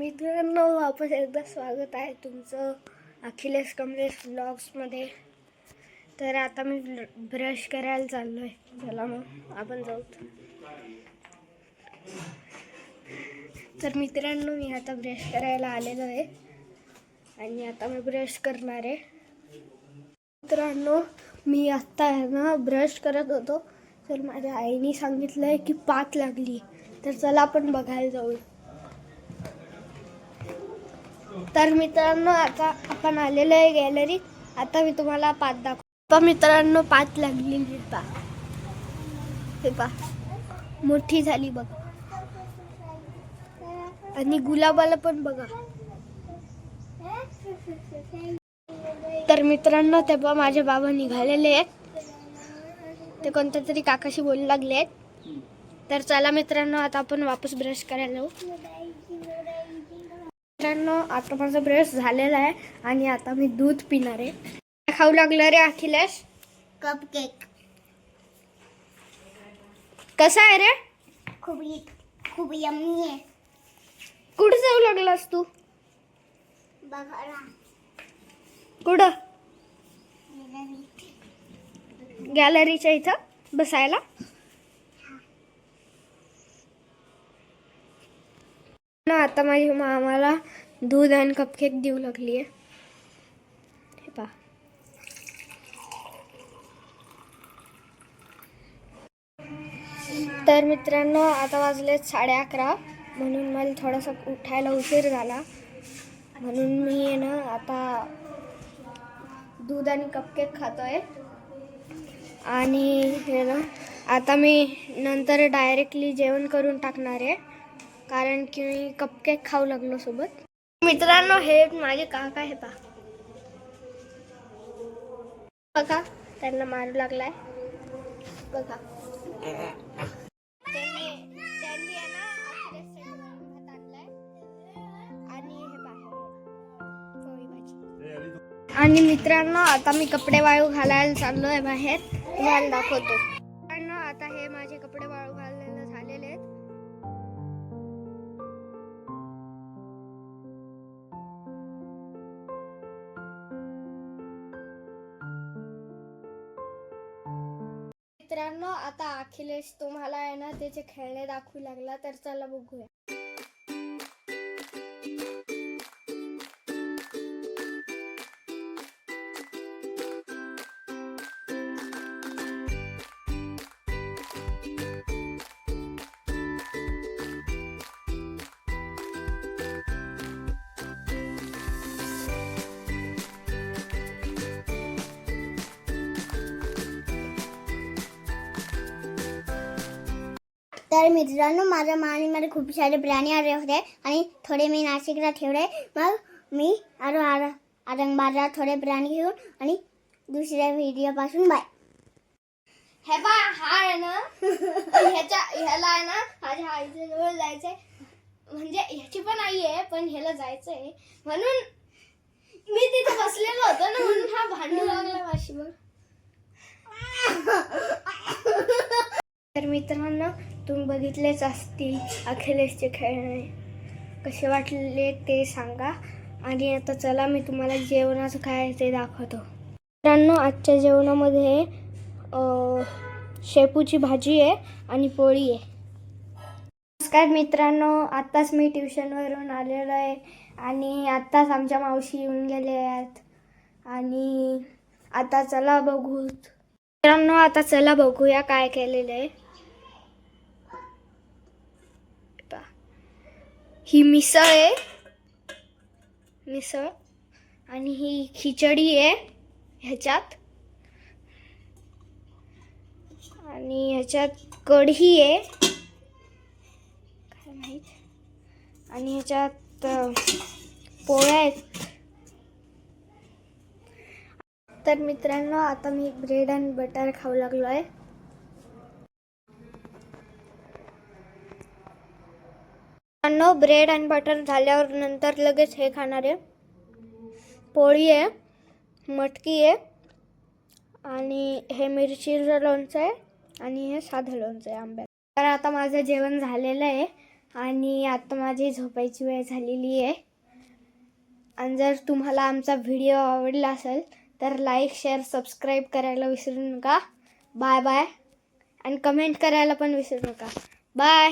मित्रांनो वापस एकदा स्वागत आहे तुमचं अखिलेश कमलेश ब्लॉग्समध्ये. तर आता मी ब्रश करायला चाललो आहे चला मग आपण जाऊ. तर मित्रांनो मी आता ब्रश करायला आलेलो आहे. आणि आता मी ब्रश करणार आहे. मित्रांनो मी आत्ता आहे ना ब्रश करत होतो. तर माझ्या आईने सांगितलं आहे की पात लागली. तर चला आपण बघायला जाऊ तर मित्रांनो आता आपण आलेलो आहे गॅलरीत आता मी तुम्हाला पाच दाखव मित्रांनो पाच लागलेली पा. हे पा. मोठी झाली बघा. आणि गुलाबाला पण बघा. तर मित्रांनो तेव्हा माझे बाबा निघालेले आहेत. ते कोणत्या तरी काकाशी बोलू लागले आहेत तर चला मित्रांनो आता आपण वापस ब्रश करायला जाऊ. मित्रांनो आता माझा ब्रश झालेला आहे आणि आता मी दूध पिणार आहे. खाऊ लागलं रे अखिलेश? कप केक कसा आहे रे? खूप खूप यम्मी आहे. कुठे जाऊ लागलास तू? बघा ना. कुठं? गॅलरीच्या इथं बसायला? ना आता माझी मामाला दूध आणि कपकेक देऊ लागली आहे. हे पा तर मित्रांनो आता वाजले साडे अकरा. म्हणून मला थोडासा उठायला उशीर झाला. म्हणून मी आहे ना आता दूध आणि कपकेक खातोय. आणि हे ना आता मी नंतर डायरेक्टली जेवण करून टाकणार आहे. कारण की मी कपकेक खाऊ लागलो सोबत. मित्रांनो हे माझे काका हे पा बघा त्यांना मारू लागलाय. बघा. आणि आणि मित्रांनो आता मी कपडे वाळू घालायला चाललो आहे बाहेर. तुम्हाला दाखवतो. मित्रांनो आता हे माझे कपडे वाळू घालायला झालेले आहेत. मित्रांनो आता अखिलेश तुम्हाला आहे ना त्याचे खेळणे दाखवू लागला तर चला बघूया. तर मित्रांनो माझ्या मानीमध्ये खूप सारे प्राणी आले होते आणि थोडे मी नाशिकला ठेवले. मग मी आरो आर औरंगाबादला थोडे प्राणी घेऊन आणि दुसऱ्या व्हिडिओपासून बाय हे बा हा आहे ना ह्याच्या ह्याला आहे ना माझ्या आईच्या जवळ जायचंय. म्हणजे ह्याची पण आई आहे पण ह्याला जायचंय. म्हणून मी तिथे बसलेलो होतो ना म्हणून हा भांडू लागला वाशीवर तर मित्रांनो तुम्ही बघितलेच असतील अखिलेशचे खेळणे. कसे वाटले ते सांगा. आणि आता चला मी तुम्हाला जेवणाचं काय ते दाखवतो. मित्रांनो आजच्या जेवणामध्ये शेपूची भाजी आहे आणि पोळी आहे. नमस्कार मित्रांनो आत्ताच मी ट्युशनवरून आलेलो आहे आणि आत्ताच आमच्या मावशी येऊन गेले आहेत. आणि आता चला बघू मित्रांनो आता चला बघूया काय केलेलं आहे. ही मिसळ आहे. मिसळ. आणि ही खिचडी आहे ह्याच्यात. आणि ह्याच्यात कढी आहे. काय माहीत? आणि ह्याच्यात पोळ्या आहेत. तर मित्रांनो आता मी ब्रेड आणि बटर खाऊ लागलो आहे मित्रांनो ब्रेड आणि बटर झाल्यावर नंतर लगेच हे खाणार. आहे पोळी आहे मटकी आहे आणि हे मिरचीचं लोणचं आहे आणि हे साधं लोणचं आहे आंब्या तर आता माझं जेवण झालेलं आहे आणि आता माझी झोपायची वेळ झालेली आहे. आणि जर तुम्हाला आमचा व्हिडिओ आवडला असेल तर लाईक शेअर सबस्क्राईब करायला विसरू नका. बाय बाय आणि कमेंट करायला पण विसरू नका. बाय